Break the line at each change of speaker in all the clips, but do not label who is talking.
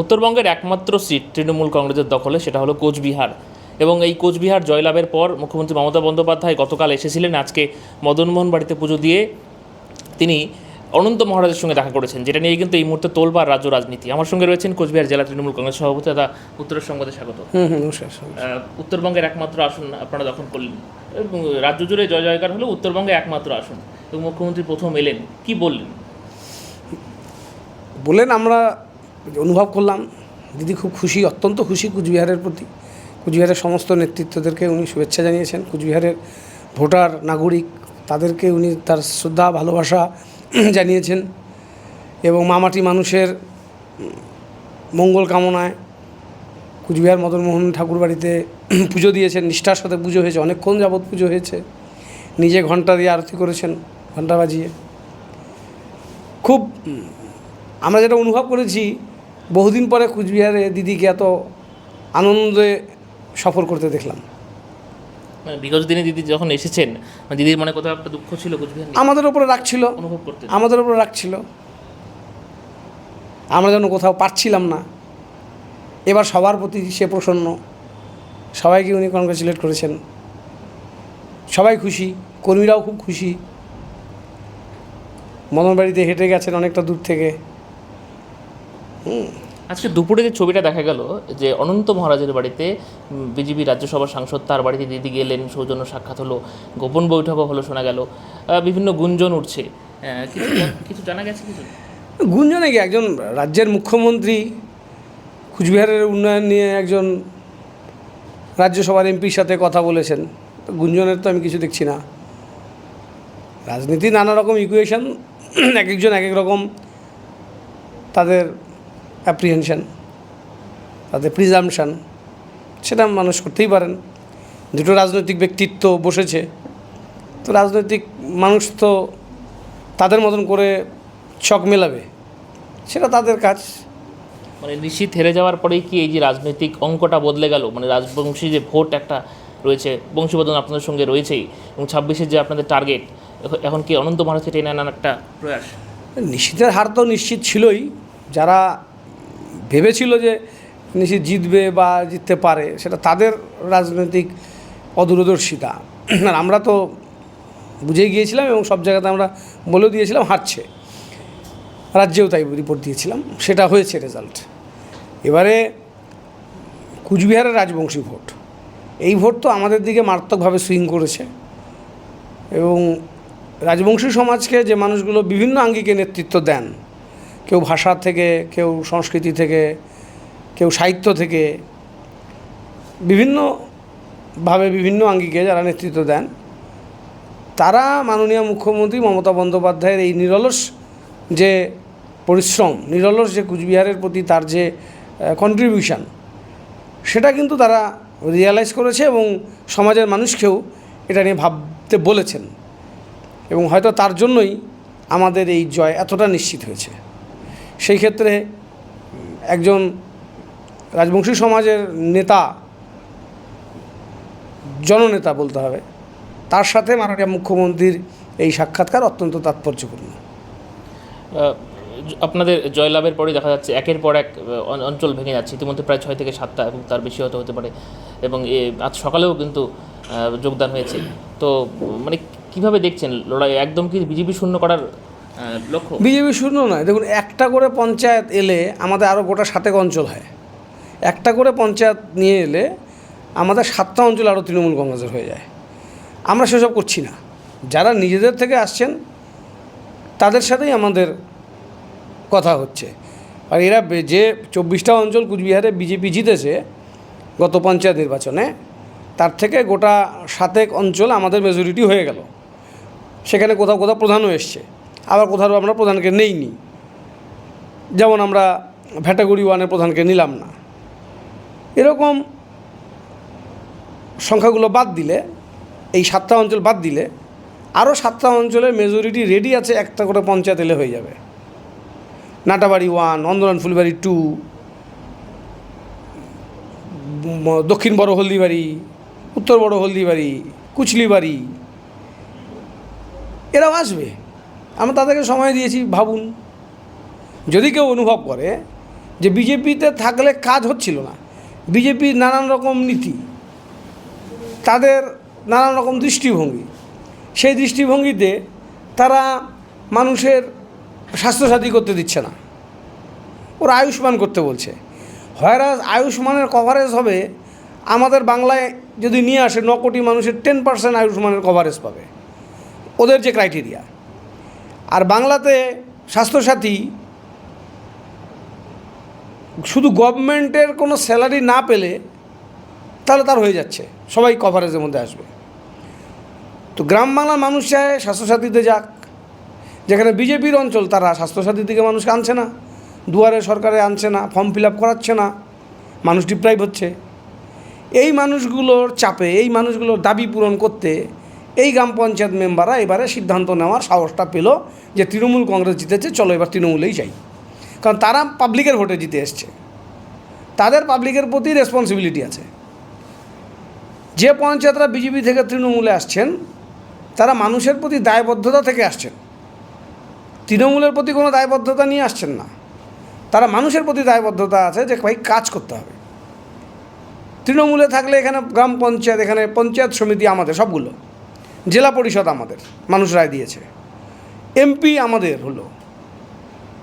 উত্তরবঙ্গের একমাত্র সিট তৃণমূল কংগ্রেসের দখলে সেটা হলো কোচবিহার। এবং এই কোচবিহার জয়লাভের পর মুখ্যমন্ত্রী মমতা বন্দ্যোপাধ্যায় গতকাল এসেছিলেন। আজকে মদনমোহন বাড়িতে পুজো দিয়ে তিনি অনন্ত মহারাজের সঙ্গে দেখা করেছেন যেটা নিয়ে কিন্তু এই মুহূর্তে তোলবার রাজ্য রাজনীতি। আমার সঙ্গে রয়েছেন কোচবিহার জেলা তৃণমূল কংগ্রেস সভাপতি দাদা উত্তরের সংবাদে স্বাগত। উত্তরবঙ্গের একমাত্র আসন আপনারা দখল করলেন। এবং রাজ্য জুড়ে জয় জয়কার হলো উত্তরবঙ্গে একমাত্র আসন। এবং মুখ্যমন্ত্রী প্রথম এলেন কি বললেন?
বলেন আমরা অনুভব করলাম, দিদি খুব খুশি, অত্যন্ত খুশি কুচবিহারের প্রতি। কুচবিহারের সমস্ত নেতৃত্বদেরকে উনি শুভেচ্ছা জানিয়েছেন। কুচবিহারের ভোটার, নাগরিক, তাদেরকে উনি তার শ্রদ্ধা, ভালোবাসা জানিয়েছেন এবং মামাটি মানুষের মঙ্গল কামনায় কুচবিহার মদনমোহন ঠাকুর বাড়িতে পুজো দিয়েছেন। নিষ্ঠার সাথে পুজো হয়েছে। অনেকক্ষণ যাবৎ পুজো হয়েছে। নিজে ঘণ্টা দিয়ে আরতি করেছেন ঘণ্টা বাজিয়ে। খুব, আমরা যেটা অনুভব করেছি বহুদিন পরে কুচবিহারে দিদিকে এত আনন্দে সফর করতে দেখলাম।
মানে বিগত দিনে দিদি যখন এসেছেন মানে দিদির মনে কোথাও একটা দুঃখ ছিল কোচবিহার?
আমাদের ওপরে রাখছিল
অনুভব করতে।
আমাদের ওপরে রাখছিল আমরা যেন কোথাও পারছিলাম না। এবার সবার প্রতি সে প্রসন্ন। সবাইকে উনি কনগ্রেচুলেট করেছেন। সবাই খুশি কর্মীরাও খুব খুশি। মদনবাড়িতে হেঁটে গেছেন অনেকটা দূর থেকে।
আজকে দুপুরে যে ছবিটা দেখা গেল, যে অনন্ত মহারাজের বাড়িতে বিজেপি রাজ্যসভার সাংসদ তার বাড়িতে দিদি গেলেন, সৌজন্য সাক্ষাৎ হলো, গোপন বৈঠকও হলো শোনা গেল বিভিন্ন গুঞ্জন উঠছে। কিছু জানা গেছে কিছু?
গুঞ্জনে কি একজন রাজ্যের মুখ্যমন্ত্রী, কুচবিহারের উন্নয়ন নিয়ে একজন রাজ্যসভার এমপির সাথে কথা বলেছেন। গুঞ্জনের তো আমি কিছু দেখছি না। রাজনীতি নানা রকম ইকুয়েশন এক একজন এক এক রকম তাদের অ্যাপ্রিহেনশন তাদের প্রিজামশন সেটা মানুষ করতেই পারেন। দুটো রাজনৈতিক ব্যক্তিত্ব বসেছে তো রাজনৈতিক মানুষ তো তাদের মতন করে ছক মেলাবে সেটা তাদের কাজ।
মানে নিশ্চিত হেরে যাওয়ার পরেই কি এই যে রাজনৈতিক অঙ্কটা বদলে গেল? মানে রাজবংশী যে ভোট একটা রয়েছে বংশীবদন আপনাদের সঙ্গে রয়েছেই এবং ছাব্বিশের যে আপনাদের টার্গেট এখন কি অনন্ত মহারাজকে টেনে আনার একটা প্রয়াস?
নিশ্চিতের হার তো নিশ্চিত ছিলই। যারা ভেবেছিল যে নিশ্চিত জিতবে বা জিততে পারে, সেটা তাদের রাজনৈতিক অদূরদর্শিতা। আর আমরা তো বুঝে গিয়েছিলাম এবং সব জায়গাতে আমরা বলেও দিয়েছিলাম, হারছে। রাজ্যেও তাই রিপোর্ট দিয়েছিলাম, সেটা হয়েছে রেজাল্ট এবারে কুচবিহারের রাজবংশী ভোট। এই ভোট তো আমাদের দিকে মারাত্মকভাবে সুইং করেছে এবং রাজবংশী সমাজকে যে মানুষগুলো বিভিন্ন আঙ্গিকে নেতৃত্ব দেন কেউ ভাষা থেকে, কেউ সংস্কৃতি থেকে, কেউ সাহিত্য থেকে, বিভিন্নভাবে বিভিন্ন আঙ্গিকে যারা নেতৃত্ব দেন, তারা মাননীয় মুখ্যমন্ত্রী মমতা বন্দ্যোপাধ্যায়ের এই নিরলস যে পরিশ্রম, নিরলস যে কুচবিহারের প্রতি তার যে কন্ট্রিবিউশন সেটা কিন্তু তারা রিয়ালাইজ করেছে এবং সমাজের মানুষকেও এটা নিয়ে ভাবতে বলেছেন। এবং হয়তো তার জন্যই আমাদের এই জয় এতটা নিশ্চিত হয়েছে। সেই ক্ষেত্রে একজন রাজবংশী সমাজের নেতা, জননেতা বলতে হবে, তার সাথে মাননীয় মুখ্যমন্ত্রীর এই সাক্ষাৎকার অত্যন্ত তাৎপর্যপূর্ণ।
আপনাদের জয়লাভের পরেই দেখা যাচ্ছে একের পর এক অঞ্চল ভেঙে যাচ্ছে। ইতিমধ্যে প্রায় ছয় থেকে সাতটা এবং তার বেশি হতে হতে পারে এবং এ, আজ সকালেও কিন্তু যোগদান হয়েছে। তো মানে কীভাবে দেখছেন? লড়াই একদম কি বিজেপি শূন্য করার লক্ষ্য?
বিজেপি শূন্য নয়। দেখুন, একটা করে পঞ্চায়েত এলে আমাদের আরও গোটা সাতেক অঞ্চল হয়। একটা করে পঞ্চায়েত নিয়ে এলে আমাদের সাতটা অঞ্চল আরও তৃণমূল কংগ্রেসের হয়ে যায়। আমরা সেসব করছি না। যারা নিজেদের থেকে আসছেন, তাদের সাথেই আমাদের কথা হচ্ছে। আর এরা যে চব্বিশটা অঞ্চল কুচবিহারে বিজেপি জিতেছে গত পঞ্চায়েত নির্বাচনে, তার থেকে গোটা সাতেক অঞ্চল আমাদের মেজরিটি হয়ে গেল। সেখানে কোথাও কোথাও প্রধানও এসছে। আবার কোথাও আমরা প্রধানকে নেইনি। যেমন আমরা ভ্যাটাগুড়ি ওয়ানের প্রধানকে নিলাম না। এরকম সংখ্যাগুলো বাদ দিলে, এই সাতটা অঞ্চল বাদ দিলে, আরও সাতটা অঞ্চলের মেজরিটি রেডি আছে, একটা করে পঞ্চায়েত এলে হয়ে যাবে। নাটাবাড়ি ওয়ান, অন্দরান ফুলবাড়ি টু দক্ষিণ বড় হলদিবাড়ি, উত্তর বড় হলদিবাড়ি, কুচলিবাড়ি, এরাও আসবে। আমরা তাদেরকে সময় দিয়েছি, ভাবুন। যদি কেউ অনুভব করে যে বিজেপিতে থাকলে কাজ হচ্ছিল না, বিজেপির নানান রকম নীতি, তাদের নানান রকম দৃষ্টিভঙ্গি, সেই দৃষ্টিভঙ্গিতে তারা মানুষের স্বাস্থ্যসাথী করতে দিচ্ছে না। ওরা আয়ুষ্মান করতে বলছে। হয়রাজ আয়ুষ্মানের কভারেজ হবে, আমাদের বাংলায় যদি নিয়ে আসে, ন কোটি মানুষের টেন পার্সেন্ট আয়ুষ্মানের কভারেজ পাবে। ওদের যে ক্রাইটেরিয়া আর বাংলাতে স্বাস্থ্যসাথী শুধু গভর্নমেন্টের কোনো স্যালারি না পেলে তাহলে তার হয়ে যাচ্ছে। সবাই কভারেজের মধ্যে আসবে। তো গ্রাম বাংলার মানুষ চায় স্বাস্থ্যসাথীতে যাক। যেখানে বিজেপির অঞ্চল, তারা স্বাস্থ্যসাথী থেকে মানুষকে আনছে না। দুয়ারে সরকারে আনছে না ফর্ম ফিল আপ করাচ্ছে না। মানুষ ডিপ্রাইভ হচ্ছে। এই মানুষগুলোর চাপে, এই মানুষগুলোর দাবি পূরণ করতে এই গ্রাম পঞ্চায়েত মেম্বাররা এবারে সিদ্ধান্ত নেওয়ার সাহসটা পেল যে তৃণমূল কংগ্রেস জিতেছে, চলো এবার তৃণমূলেই যাই। কারণ তারা পাবলিকের ভোটে জিতে এসছে। তাদের পাবলিকের প্রতি রেসপন্সিবিলিটি আছে। যে পঞ্চায়েতরা বিজেপি থেকে তৃণমূলে আসছেন, তারা মানুষের প্রতি দায়বদ্ধতা থেকে আসছেন। তৃণমূলের প্রতি কোনো দায়বদ্ধতা নিয়ে আসছেন না। তারা মানুষের প্রতি দায়বদ্ধতা আছে যে ভাই কাজ করতে হবে। তৃণমূলে থাকলে এখানে গ্রাম পঞ্চায়েত, এখানে পঞ্চায়েত সমিতি, আমাদের সবগুলো। জেলা পরিষদ আমাদের, মানুষ রায় দিয়েছে। এমপি আমাদের হলো।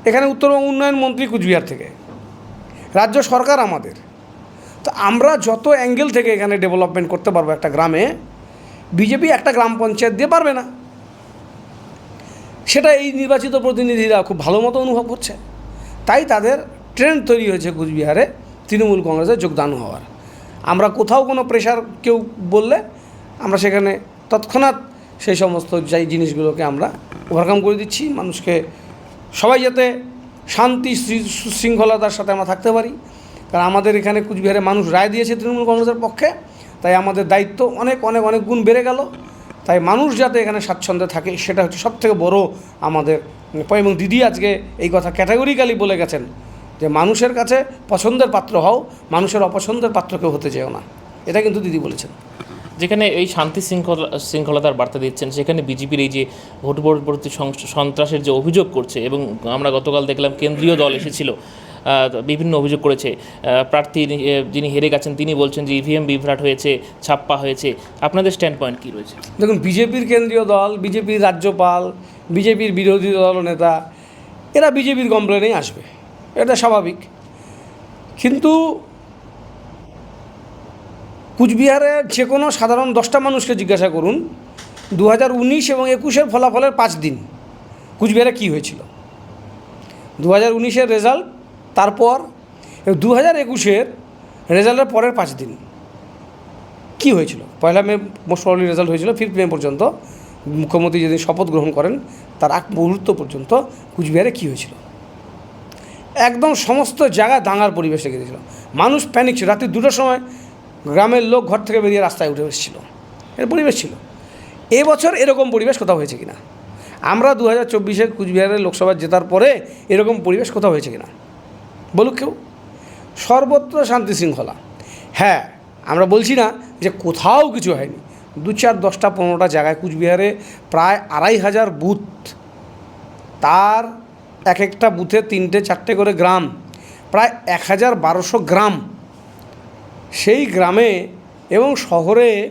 এখানে উত্তরবঙ্গ উন্নয়ন মন্ত্রী কুচবিহার থেকে। রাজ্য সরকার আমাদের। তো আমরা যত অ্যাঙ্গেল থেকে এখানে ডেভেলপমেন্ট করতে পারব একটা গ্রামে, বিজেপি একটা গ্রাম পঞ্চায়েত দিয়ে পারবে না। সেটা এই নির্বাচিত প্রতিনিধিরা খুব ভালো মতো অনুভব করছে। তাই তাদের ট্রেন্ড তৈরি হয়েছে কুচবিহারে তৃণমূল কংগ্রেসে যোগদান হওয়ার। আমরা কোথাও কোনো প্রেশার কেউ বললে আমরা সেখানে তৎক্ষণাৎ সেই সমস্ত যাই জিনিসগুলোকে আমরা ওভারকাম করে দিচ্ছি, মানুষকে সবাই যাতে শান্তি সুশৃঙ্খলতার সাথে আমরা থাকতে পারি। কারণ আমাদের এখানে কুচবিহারে মানুষ রায় দিয়েছে তৃণমূল কংগ্রেসের পক্ষে, তাই আমাদের দায়িত্ব অনেক অনেক অনেক গুণ বেড়ে গেল। তাই মানুষ যাতে এখানে স্বাচ্ছন্দ্যে থাকে, সেটা হচ্ছে সবথেকে বড় আমাদের এবং দিদি আজকে এই কথা ক্যাটাগরিক্যালি বলে গেছেন যে, মানুষের কাছে পছন্দের পাত্র হও, মানুষের অপছন্দের পাত্র কেউ হতে যেও না। এটা কিন্তু দিদি বলেছেন।
যেখানে এই শান্তি শৃঙ্খলা, শৃঙ্খলতার বার্তা দিচ্ছেন, সেখানে বিজেপির এই যে ভোট পরবর্তী সন্ত্রাসের যে অভিযোগ করছে এবং আমরা গতকাল দেখলাম কেন্দ্রীয় দল এসেছিল বিভিন্ন অভিযোগ করেছে। প্রার্থী যিনি হেরে গেছেন, তিনি বলছেন যে ইভিএম বিভ্রাট হয়েছে, ছাপ্পা হয়েছে। আপনাদের স্ট্যান্ড পয়েন্ট কী রয়েছে?
দেখুন, বিজেপির কেন্দ্রীয় দল, বিজেপির রাজ্যপাল, বিজেপির বিরোধী দল নেতা, এরা বিজেপির কমপ্লেনেই আসবে। এটা স্বাভাবিক। কিন্তু কুচবিহারের যে কোনো সাধারণ দশটা মানুষকে জিজ্ঞাসা করুন দু হাজার উনিশ এবং একুশের ফলাফলের পাঁচ দিন। কুচবিহারে কী হয়েছিল? দু হাজার উনিশের রেজাল্ট তারপর দু হাজার একুশের রেজাল্টের পরের পাঁচ দিন। কী হয়েছিল? পয়লা মে মোস্ট প্রবলি রেজাল্ট হয়েছিল ফিফথ মে পর্যন্ত। মুখ্যমন্ত্রী যেদিন শপথ গ্রহণ করেন, তার আগ মুহূর্ত পর্যন্ত কুচবিহারে কী হয়েছিল? একদম সমস্ত জায়গায় দাঙ্গার পরিবেশ রেখে দিয়েছিল মানুষ প্যানিক ছিল। রাত্রি দুটোর সময় গ্রামের লোক ঘর থেকে বেরিয়ে রাস্তায় উঠে এসেছিল। এর পরিবেশ ছিল। এবছর এরকম পরিবেশ কোথাও হয়েছে কিনা? আমরা দু হাজার চব্বিশে কুচবিহারের লোকসভা জেতার পরে এরকম পরিবেশ কোথাও হয়েছে কিনা? বলুক কেউ। সর্বত্র শান্তি শৃঙ্খলা। হ্যাঁ আমরা বলছি না যে কোথাও কিছু হয়নি। দু চার দশটা পনেরোটা জায়গায় কুচবিহারে প্রায় আড়াই হাজার বুথ। তার এক একটা বুথে তিনটে চারটে করে গ্রাম। প্রায় এক হাজার বারোশো গ্রাম সেই গ্রামে এবং শহরে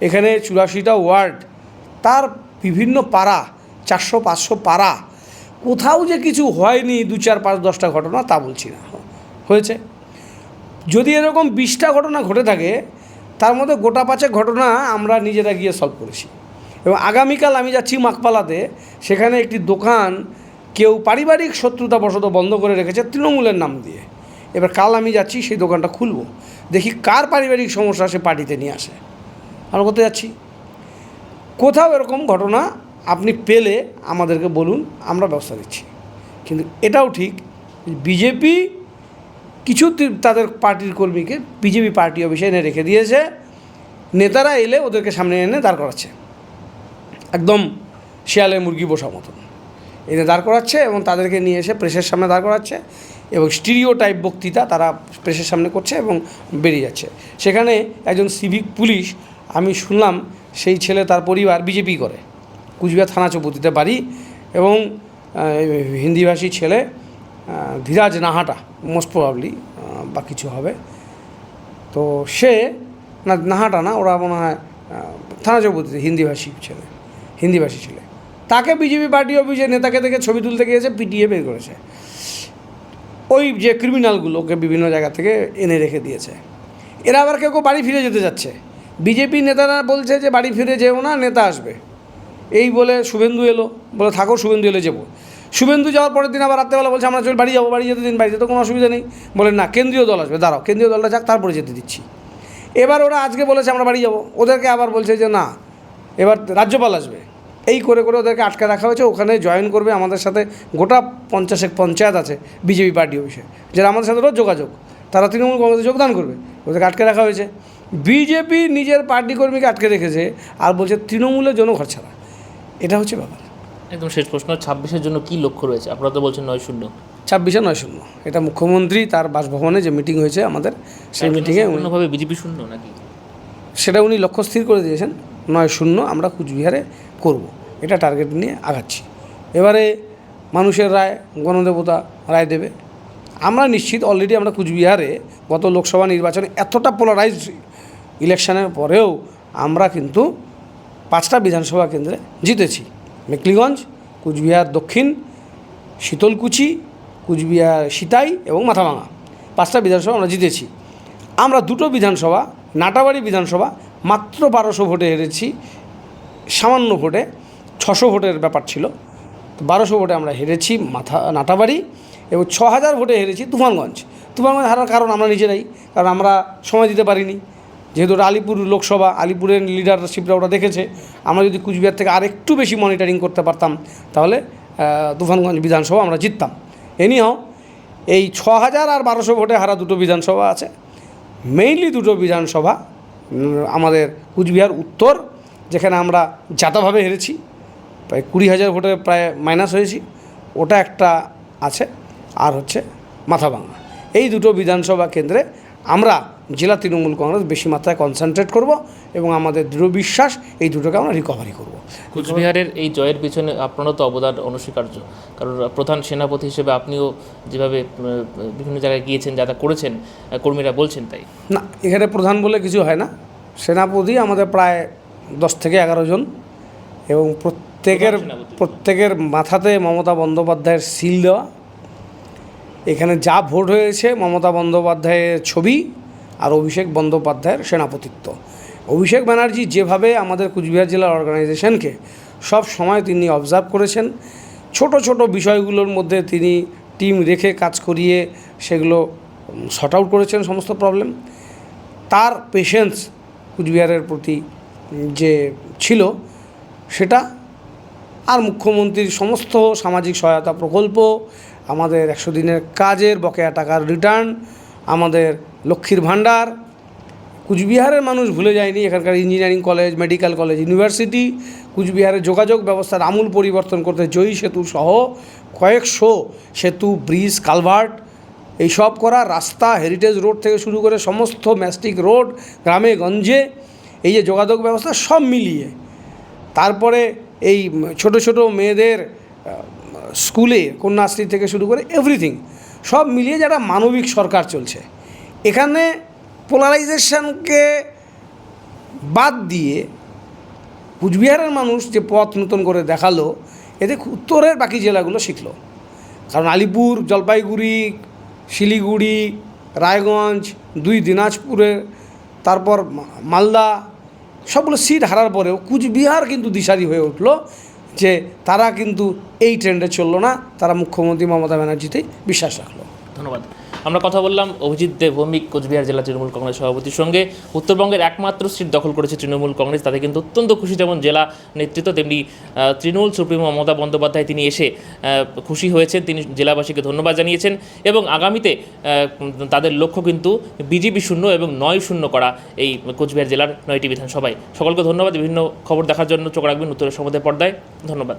এখানে চুরাশিটা ওয়ার্ড, তার বিভিন্ন পাড়া, চারশো, পাঁচশো পাড়া। কোথাও যে কিছু হয়নি দু চার, পাঁচ, দশটা ঘটনা তা বলছি না। হয়েছে। যদি এরকম বিশটা ঘটনা ঘটে থাকে, তার মধ্যে গোটা পাঁচেক ঘটনা আমরা নিজেরা গিয়ে সলভ করেছি। এবং আগামীকাল আমি যাচ্ছি মাকপালাতে, সেখানে একটি দোকান কেউ পারিবারিক শত্রুতা বশত বন্ধ করে রেখেছে তৃণমূলের নাম দিয়ে। এবার কাল আমি যাচ্ছি, সেই দোকানটা খুলব। দেখি কার পারিবারিক সমস্যা সে পার্টিতে নিয়ে আসে। আমরা করতে যাচ্ছি? কোথাও এরকম ঘটনা আপনি পেলে আমাদেরকে বলুন, আমরা ব্যবস্থা দিচ্ছি কিন্তু এটাও ঠিক, বিজেপি কিছু তাদের পার্টির কর্মীকে বিজেপি পার্টি অফিসে এনে রেখে দিয়েছে। নেতারা এলে ওদেরকে সামনে এনে দাঁড় করাচ্ছে। একদম শিয়ালে মুরগি বসা মতন। এনে দাঁড় করাচ্ছে এবং তাদেরকে নিয়ে এসে প্রেসের সামনে দাঁড় করাচ্ছে। এবং স্টিরিও টাইপ বক্তৃতা তারা প্রেসের সামনে করছে এবং বেরিয়ে যাচ্ছে। সেখানে একজন সিভিক পুলিশ, আমি শুনলাম সেই ছেলে তার পরিবার বিজেপি করে, কুচবিহার থানা চৌপতিতে বাড়ি এবং হিন্দিভাষী ছেলে ধীরাজ নাহাটা মোস্ট প্রবাবলি বা কিছু হবে। তো সে, না, নাহাটা না, ওরা মনে হয় থানা চৌপতিতে হিন্দিভাষী ছেলে হিন্দিভাষী ছেলে। তাকে বিজেপি পার্টি অফিসে নেতাকে দেখে ছবি তুলতে গিয়েছে, পিটিয়ে বের করেছে। ওই যে ক্রিমিনালগুলোকে বিভিন্ন জায়গা থেকে এনে রেখে দিয়েছে। এরা আবার কেউ কেউ বাড়ি ফিরে যেতে যাচ্ছে। বিজেপি নেতারা বলছে যে, বাড়ি ফিরে যেও না, নেতা আসবে। এই বলে শুভেন্দু এলো, বলে, থাকো, শুভেন্দু এলে যাব। শুভেন্দু যাওয়ার পরের দিন আবার রাত্রেবেলা বলছে, আমরা চল, বাড়ি যাব, বাড়ি যেতে দিন, বাড়িতে তো কোনো অসুবিধা নেই। বলে, না, কেন্দ্রীয় দল আসবে, দাঁড়াও, কেন্দ্রীয় দলটা যাক, তারপরে যেতে দিচ্ছি। এবার ওরা আজকে বলেছে, আমরা বাড়ি যাব। ওদেরকে আবার বলছে যে, না, এবার রাজ্যপাল আসবে। এই করে করে ওদেরকে আটকে রাখা হয়েছে। ওখানে জয়েন করবে আমাদের সাথে গোটা পঞ্চাশেক পঞ্চায়েত আছে বিজেপি পার্টি অফিসে। যারা আমাদের সাথে রোজ যোগাযোগ তারা তৃণমূল কংগ্রেসে যোগদান করবে। ওদেরকে আটকে রাখা হয়েছে। বিজেপি নিজের পার্টি কর্মীকে আটকে রেখেছে আর বলছে তৃণমূলের জন্য ঘর ছাড়া। এটা হচ্ছে ব্যাপার।
একদম শেষ প্রশ্ন ছাব্বিশের জন্য কি লক্ষ্য রয়েছে? আপনারা তো বলছেন নয় শূন্য।
ছাব্বিশে নয় শূন্য। এটা মুখ্যমন্ত্রী তার বাসভবনে যে মিটিং হয়েছে আমাদের সেই মিটিংয়ে
অন্যভাবে বিজেপি শূন্য নাকি?
সেটা উনি লক্ষ্য স্থির করে দিয়েছেন। নয় শূন্য আমরা কুচবিহারে করব। এটা টার্গেট নিয়ে আগাচ্ছি। এবারে মানুষের রায়, গণদেবতা রায় দেবে। আমরা নিশ্চিত অলরেডি আমরা কুচবিহারে গত লোকসভা নির্বাচনে এতটা পোলারাইজ ইলেকশনের পরেও আমরা কিন্তু পাঁচটা বিধানসভা কেন্দ্রে জিতেছি। মেকলিগঞ্জ, কুচবিহার দক্ষিণ, শীতলকুচি, কুচবিহার সিতাই এবং মাথাভাঙা পাঁচটা বিধানসভা আমরা জিতেছি। আমরা দুটো বিধানসভা, নাটাবাড়ি বিধানসভা মাত্র বারোশো ভোটে হেরেছি, সামান্য ভোটে, ছশো ভোটের ব্যাপার ছিল। বারোশো ভোটে আমরা হেরেছি মাথা, নাটাবাড়ি, এবং ছ হাজার ভোটে হেরেছি তুফানগঞ্জ। তুফানগঞ্জ হারার কারণ আমরা নিজেরাই কারণ আমরা সময় দিতে পারিনি। যেহেতু ওটা আলিপুর লোকসভা, আলিপুরের লিডারশিপরা ওরা দেখেছে। আমরা যদি কুচবিহার থেকে আরেকটু বেশি মনিটরিং করতে পারতাম, তাহলে তুফানগঞ্জ বিধানসভা আমরা জিততাম। এনিহাও এই ছ হাজার আর বারোশো ভোটে হারা দুটো বিধানসভা আছে। মেইনলি দুটো বিধানসভা আমাদের কুচবিহার উত্তর, যেখানে আমরা যাতাভাবে হেরেছি। প্রায় কুড়ি হাজার ভোটে প্রায় মাইনাস হয়েছি। ওটা একটা আছে, আর হচ্ছে মাথাভাঙা। এই দুটো বিধানসভা কেন্দ্রে আমরা জেলা তৃণমূল কংগ্রেস বেশি মাত্রায় কনসেন্ট্রেট করব এবং আমাদের দৃঢ় বিশ্বাস এই দুটোকে আমরা রিকভারি করব।
কুচবিহারের এই জয়ের পিছনে আপনারও তো অবদান অনস্বীকার্য। কারণ প্রধান সেনাপতি হিসেবে আপনিও যেভাবে বিভিন্ন জায়গায় গিয়েছেন যা করেছেন কর্মীরা বলছেন তাই।
না এখানে প্রধান বলে কিছু হয় না। সেনাপতি আমাদের প্রায় দশ থেকে এগারো জন এবং প্রত্যেকের প্রত্যেকের মাথাতে মমতা বন্দ্যোপাধ্যায়ের সিল দেওয়া। এখানে যা ভোট হয়েছে মমতা বন্দ্যোপাধ্যায়ের ছবি আর অভিষেক বন্দ্যোপাধ্যায়ের সেনাপতিত্ব। অভিষেক ব্যানার্জি যেভাবে আমাদের কুচবিহার জেলার অর্গানাইজেশনকে সব সময় তিনি অবজার্ভ করেছেন, ছোট ছোট বিষয়গুলোর মধ্যে তিনি টিম রেখে কাজ করিয়ে সেগুলো শর্ট আউট করেছেন সমস্ত প্রবলেম তার পেশেন্স কুচবিহারের প্রতি যে ছিল, সেটা আর মুখ্যমন্ত্রীর সমস্ত সামাজিক সহায়তা প্রকল্প, আমাদের একশো দিনের কাজের বকেয়া টাকার রিটার্ন আমাদের লক্ষ্মীর ভাণ্ডার, কুচবিহারের মানুষ ভুলে যায়নি, এখানকার engineering college medical college university কুচবিহারের যোগাযোগ ব্যবস্থার আমূল পরিবর্তন করতে জয়ী সেতু সহ কয়েকশো সেতু ব্রিজ কালভার্ট এইসব করা রাস্তা হেরিটেজ রোড থেকে শুরু করে সমস্ত ম্যাস্টিক রোড গ্রামে, গঞ্জে, এই যে যোগাযোগ ব্যবস্থা সব মিলিয়ে। তারপরে এই ছোট ছোট মেয়েদের স্কুলে, কন্যাশ্রী থেকে শুরু করে এভরিথিং সব মিলিয়ে যারা মানবিক সরকার চলছে। এখানে পোলারাইজেশনকে বাদ দিয়ে কুচবিহারের মানুষ যে পথ নতুন করে দেখাল, এতে উত্তরের বাকি জেলাগুলো শিখলো। কারণ আলিপুর, জলপাইগুড়ি, শিলিগুড়ি, রায়গঞ্জ, দুই দিনাজপুরে, তারপর মালদা, সবগুলো সিট হারার পরেও কুচবিহার কিন্তু দিশারি হয়ে উঠল যে তারা কিন্তু এই ট্রেন্ডে চলল না, তারা মুখ্যমন্ত্রী মমতা ব্যানার্জিতেই বিশ্বাস রাখল।
ধন্যবাদ। আমরা কথা বললাম, অভিজিৎ দেব ভৌমিক, কোচবিহার জেলা তৃণমূল কংগ্রেস সভাপতির সঙ্গে। উত্তরবঙ্গের একমাত্র সিট দখল করেছে তৃণমূল কংগ্রেস, তাতে কিন্তু অত্যন্ত খুশি যেমন জেলা নেতৃত্ব, তেমনি তৃণমূল সুপ্রিমো মমতা বন্দ্যোপাধ্যায় তিনি এসে খুশি হয়েছেন। তিনি জেলাবাসীকে ধন্যবাদ জানিয়েছেন এবং আগামীতে তাদের লক্ষ্য কিন্তু বিজেপি শূন্য এবং নয় শূন্য করা এই কোচবিহার জেলার নয়টি বিধানসভায়। সকলকে ধন্যবাদ। বিভিন্ন খবর দেখার জন্য চোখ রাখবেন উত্তরের সমুদ্রের পর্দায়। ধন্যবাদ।